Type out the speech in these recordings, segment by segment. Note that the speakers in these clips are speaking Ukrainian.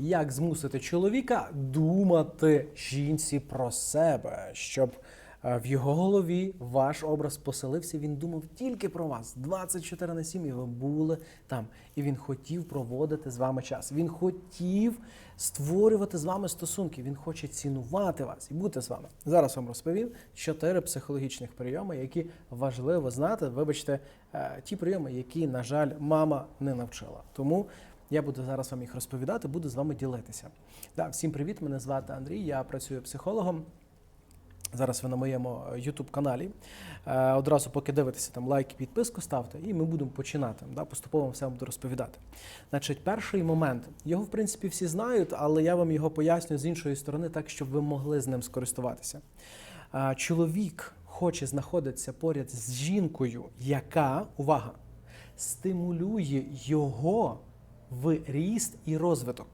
Як змусити чоловіка думати жінці про себе, щоб е, в його голові ваш образ поселився. Він думав тільки про вас 24 на 7, і ви були там. І він хотів проводити з вами час. Він хотів створювати з вами стосунки. Він хоче цінувати вас і бути з вами. Зараз вам розповім чотири психологічних прийоми, які важливо знати. Вибачте, е, ті прийоми, які, на жаль, мама не навчила. Тому я буду зараз вам їх розповідати, буду з вами ділитися. Да, всім привіт! Мене звати Андрій. Я працюю психологом. Зараз ви на моєму youtube каналі. Е, одразу, поки дивитеся, там лайк і підписку ставте, і ми будемо починати. Да, поступово вам все буду розповідати. Значить, перший момент. Його, в принципі, всі знають, але я вам його поясню з іншої сторони, так, щоб ви могли з ним скористуватися. Е, чоловік хоче знаходитися поряд з жінкою, яка, увага, стимулює його в ріст і розвиток.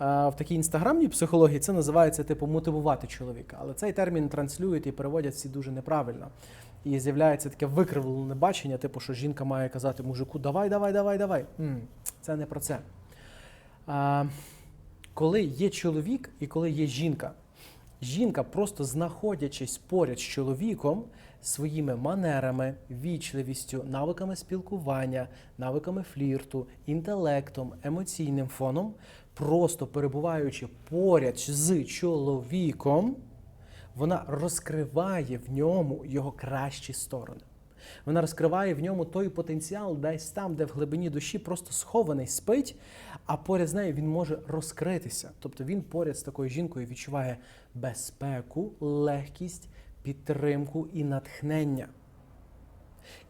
Е, В такій інстаграмній психології це називається типу мотивувати чоловіка. Але цей термін транслюють і переводять всі дуже неправильно. І з'являється таке викривлене бачення, типу, що жінка має казати мужику давай, давай, давай, давай. Це не про це. Коли є чоловік і коли є жінка, жінка, просто знаходячись поряд з чоловіком, своїми манерами, вічливістю, навиками спілкування, навиками флірту, інтелектом, емоційним фоном, просто перебуваючи поряд з чоловіком, вона розкриває в ньому його кращі сторони. Вона розкриває в ньому той потенціал, десь там, де в глибині душі просто схований спить, а поряд з нею він може розкритися. Тобто він поряд з такою жінкою відчуває безпеку, легкість, підтримку і натхнення.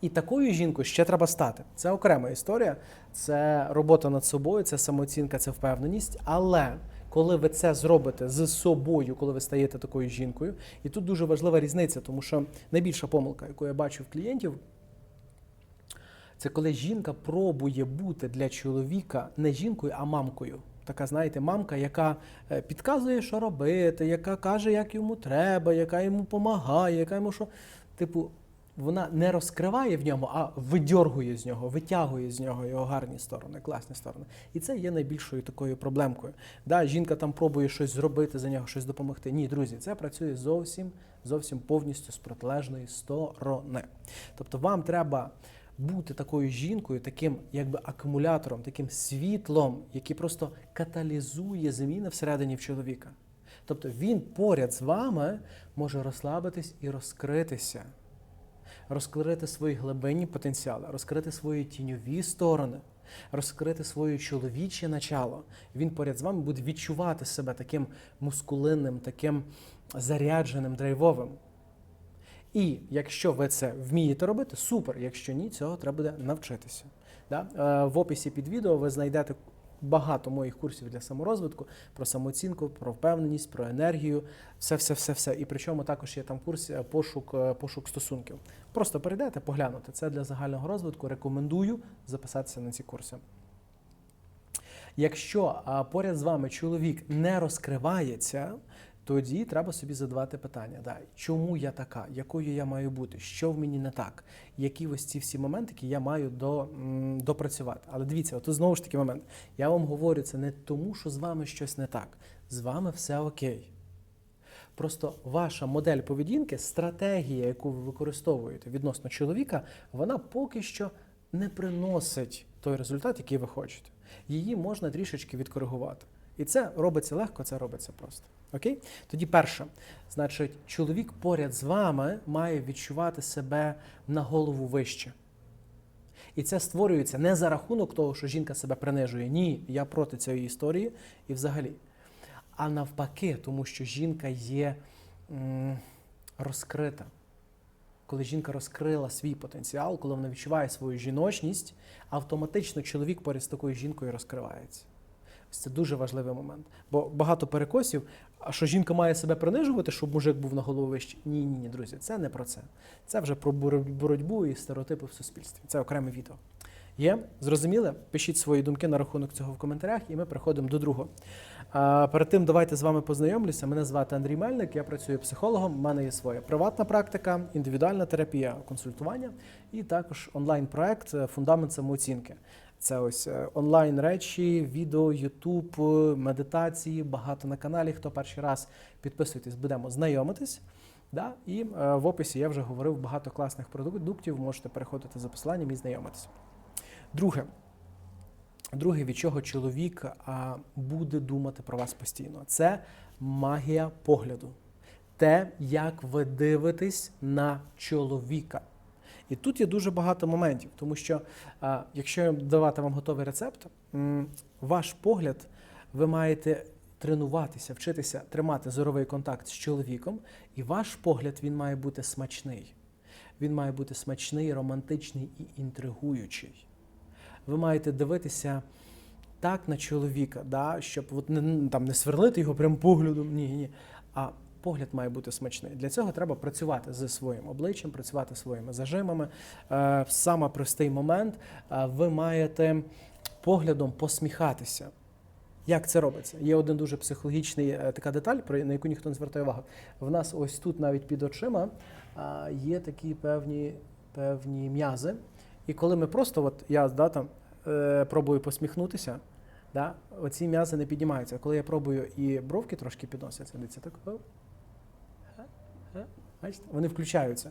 І такою жінкою ще треба стати. Це окрема історія, це робота над собою, це самооцінка, це впевненість. Але коли ви це зробите з собою, коли ви стаєте такою жінкою, і тут дуже важлива різниця, тому що найбільша помилка, яку я бачу в клієнтів, це коли жінка пробує бути для чоловіка не жінкою, а мамкою. Така, знаєте, мамка, яка е, підказує, що робити, яка каже, як йому треба, яка йому допомагає, яка йому що. Типу, вона не розкриває в ньому, а видьоргує з нього, витягує з нього його гарні сторони, класні сторони. І це є найбільшою такою проблемкою. Да, жінка там пробує щось зробити за нього, щось допомогти. Ні, друзі, це працює зовсім, зовсім повністю з протилежної сторони. Тобто вам треба бути такою жінкою, таким якби акумулятором, таким світлом, який просто каталізує зміни всередині в чоловіка. Тобто він поряд з вами може розслабитись і розкритися розкрити свої глибинні потенціали, розкрити свої тіньові сторони, розкрити своє чоловіче начало. Він поряд з вами буде відчувати себе таким мускулинним, таким зарядженим, драйвовим. І якщо ви це вмієте робити, супер. Якщо ні, цього треба буде навчитися. Да? Е, В описі під відео ви знайдете багато моїх курсів для саморозвитку про самооцінку, про впевненість, про енергію, все, все, все, все. І причому також є там курс е, пошук, е, пошук стосунків. Просто перейдете, поглянути. Це для загального розвитку. Рекомендую записатися на ці курси. Якщо поряд з вами чоловік не розкривається, тоді треба собі задавати питання: да, чому я така, якою я маю бути, що в мені не так, які ось ці всі моментики я маю до, допрацювати. Але дивіться, тут знову ж таки момент. Я вам говорю це не тому, що з вами щось не так. З вами все окей. Просто ваша модель поведінки, стратегія, яку ви використовуєте відносно чоловіка, вона поки що не приносить той результат, який ви хочете. Її можна трішечки відкоригувати. І це робиться легко, це робиться просто. Окей? Тоді перше, значить, чоловік поряд з вами має відчувати себе на голову вище. І це створюється не за рахунок того, що жінка себе принижує. Ні, я проти цієї історії і взагалі. А навпаки, тому що жінка є розкрита. Коли жінка розкрила свій потенціал, коли вона відчуває свою жіночність, автоматично чоловік поряд з такою жінкою розкривається. Це дуже важливий момент. Бо багато перекосів, а що жінка має себе принижувати, щоб мужик був на голову вищий? Ні, ні, ні, друзі, це не про це. Це вже про боротьбу і стереотипи в суспільстві. Це окреме відео. Є? Зрозуміли? Пишіть свої думки на рахунок цього в коментарях, і ми переходимо до другого. А, перед тим давайте з вами познайомлюся. Мене звати Андрій Мельник, я працюю психологом. У мене є своя приватна практика, індивідуальна терапія, консультування і також онлайн-проект е, Фундамент самооцінки. Це ось е, онлайн речі, відео, Ютуб, е, медитації, багато на каналі. Хто перший раз підписуйтесь, будемо знайомитись. Да? І е, в описі я вже говорив багато класних продуктів. Можете переходити за посиланням і знайомитись. Друге, друге, від чого чоловік буде думати про вас постійно, це магія погляду. Те, як ви дивитесь на чоловіка. І тут є дуже багато моментів, тому що якщо давати вам готовий рецепт, ваш погляд ви маєте тренуватися, вчитися тримати зоровий контакт з чоловіком, і ваш погляд він має бути смачний. Він має бути смачний, романтичний і інтригуючий. Ви маєте дивитися так на чоловіка, да, щоб от не, там, не сверлити його прям поглядом. Ні, ні. А погляд має бути смачний. Для цього треба працювати зі своїм обличчям, працювати своїми зажимами. Е, саме простий момент. Е, ви маєте поглядом посміхатися. Як це робиться? Є один дуже психологічний е, така деталь, на яку ніхто не звертає увагу. В нас ось тут, навіть під очима, є такі певні, певні м'язи. І коли ми просто, от я да, там, пробую посміхнутися, да, оці м'язи не піднімаються. Коли я пробую і бровки трошки підносяться, дивіться, так. Ге, Бачите? Вони включаються.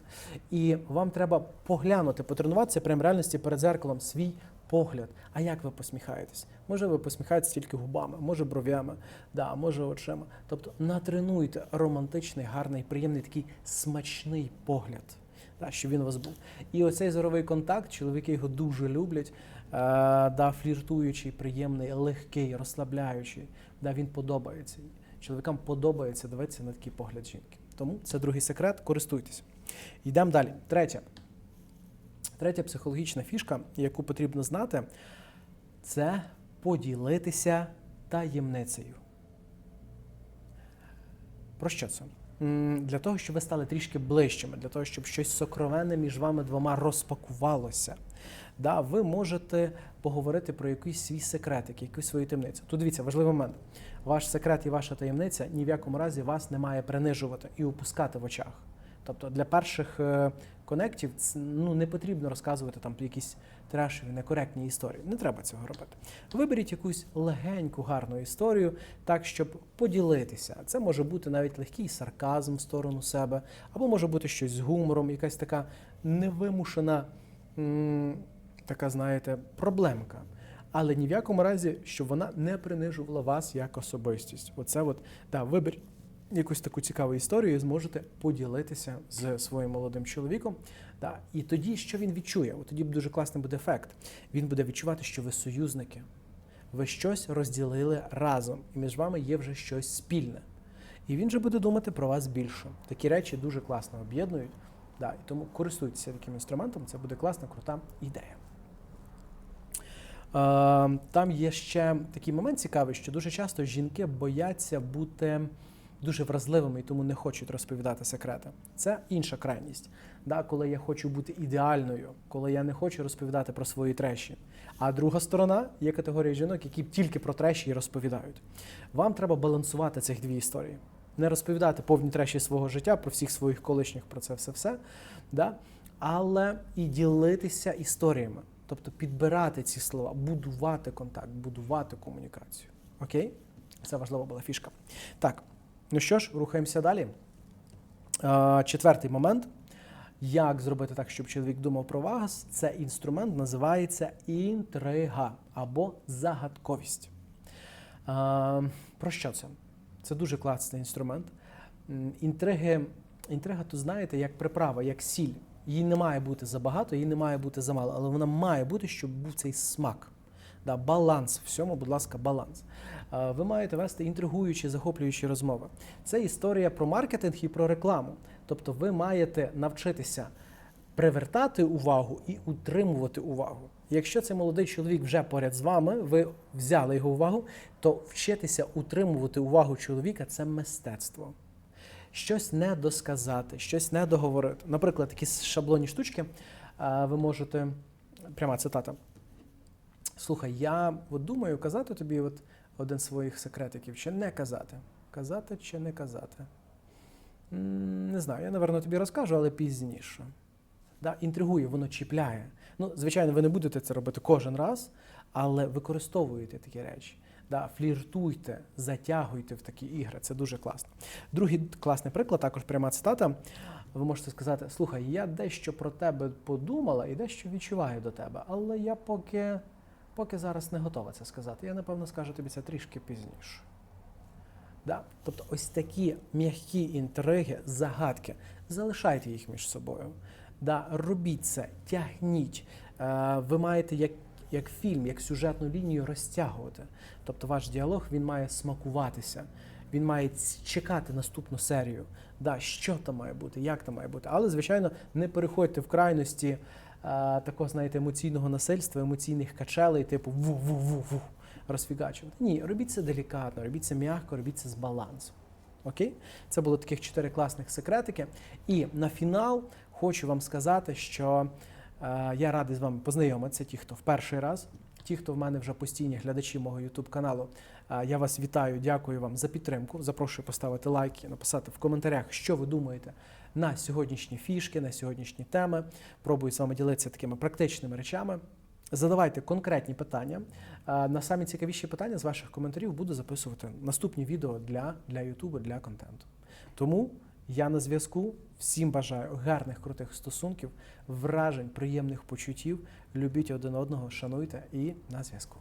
І вам треба поглянути, потренуватися прямо в реальності перед зеркалом свій погляд. А як ви посміхаєтесь? Може, ви посміхаєтесь тільки губами, може бров'ями, да, може очима. Тобто натренуйте романтичний, гарний, приємний такий смачний погляд. Да, щоб він у вас був. І оцей зоровий контакт, чоловіки його дуже люблять. Е, да, фліртуючий, приємний, легкий, розслабляючий. Да, він подобається. Чоловікам подобається дивитися на такий погляд жінки. Тому це другий секрет, користуйтесь. Йдемо далі. Третє. Третя психологічна фішка, яку потрібно знати, це поділитися таємницею. Про що це? Для того, щоб ви стали трішки ближчими, для того, щоб щось сокровенне між вами двома розпакувалося. Да, ви можете поговорити про якийсь свій секретик, якусь свою таємницю. Тут дивіться, важливий момент. Ваш секрет і ваша таємниця ні в якому разі вас не має принижувати і опускати в очах. Тобто для перших е, конектів ну, не потрібно розказувати там якісь трешові, некоректні історії. Не треба цього робити. Виберіть якусь легеньку, гарну історію, так, щоб поділитися. Це може бути навіть легкий сарказм в сторону себе, або може бути щось з гумором, якась така невимушена, така, знаєте, проблемка. Але ні в якому разі, щоб вона не принижувала вас як особистість. Оце от, да, виберіть якусь таку цікаву історію і зможете поділитися з своїм молодим чоловіком. Да. І тоді, що він відчує? От тоді дуже класний буде ефект. Він буде відчувати, що ви союзники. Ви щось розділили разом, і між вами є вже щось спільне. І він же буде думати про вас більше. Такі речі дуже класно об'єднують. Да, тому користуйтеся таким інструментом, це буде класна, крута ідея. Е, Там є ще такий момент цікавий, що дуже часто жінки бояться бути дуже вразливими і тому не хочуть розповідати секрети. Це інша крайність. Да, коли я хочу бути ідеальною, коли я не хочу розповідати про свої треші. А друга сторона є категорія жінок, які тільки про треші і розповідають. Вам треба балансувати цих дві історії. Не розповідати повні треші свого життя, про всіх своїх колишніх, про це все-все, да? але і ділитися історіями. Тобто підбирати ці слова, будувати контакт, будувати комунікацію. Окей? Це важлива була фішка. Так, ну що ж, рухаємося далі. Четвертий момент. Як зробити так, щоб чоловік думав про вас? Це інструмент називається інтрига або загадковість. Про що це? Це дуже класний інструмент. Інтриги, інтрига, то знаєте, як приправа, як сіль. Її не має бути забагато, її не має бути замало, але вона має бути, щоб був цей смак. Да, баланс всьому, будь ласка, баланс. Ви маєте вести інтригуючі, захоплюючі розмови. Це історія про маркетинг і про рекламу. Тобто ви маєте навчитися привертати увагу і утримувати увагу. Якщо цей молодий чоловік вже поряд з вами, ви взяли його увагу, то вчитися утримувати увагу чоловіка це мистецтво. Щось не досказати, щось не договорити. Наприклад, такі шаблонні штучки е, ви можете. Пряма цитата. Слухай, я от думаю казати тобі от один з своїх секретиків, чи не казати. Казати чи не казати? Не знаю, я, напевно, тобі розкажу, але пізніше. Да, інтригує, воно чіпляє. Ну, звичайно, ви не будете це робити кожен раз, але використовуєте такі речі. Да, фліртуйте, затягуйте в такі ігри. Це дуже класно. Другий класний приклад, також пряма цитата. Ви можете сказати: слухай, я дещо про тебе подумала і дещо відчуваю до тебе, але я поки, поки зараз не готова це сказати. Я напевно скажу тобі це трішки пізніше. Да? Тобто ось такі м'які інтриги, загадки, залишайте їх між собою. Да? Робіть це, тягніть. Е, ви маєте як, як фільм, як сюжетну лінію розтягувати. Тобто ваш діалог він має смакуватися, він має чекати наступну серію. Да, що там має бути, як там має бути. Але, звичайно, не переходьте в крайності е, такого, знаєте, емоційного насильства, емоційних качелей, типу ву-ву-ву-ву розфігачувати. Ні, робіть це делікатно, робіть це м'яко, робіть це з балансом. Окей? Це було таких чотири класних секретики. І на фінал хочу вам сказати, що е, я радий з вами познайомитися, ті, хто в перший раз, ті, хто в мене вже постійні глядачі мого YouTube каналу. Е, я вас вітаю, дякую вам за підтримку. Запрошую поставити лайки, написати в коментарях, що ви думаєте на сьогоднішні фішки, на сьогоднішні теми. Пробую з вами ділитися такими практичними речами. Задавайте конкретні питання. На самі цікавіші питання з ваших коментарів буду записувати наступні відео для, для для контенту. Тому я на зв'язку. Всім бажаю гарних, крутих стосунків, вражень, приємних почуттів. Любіть один одного, шануйте і на зв'язку.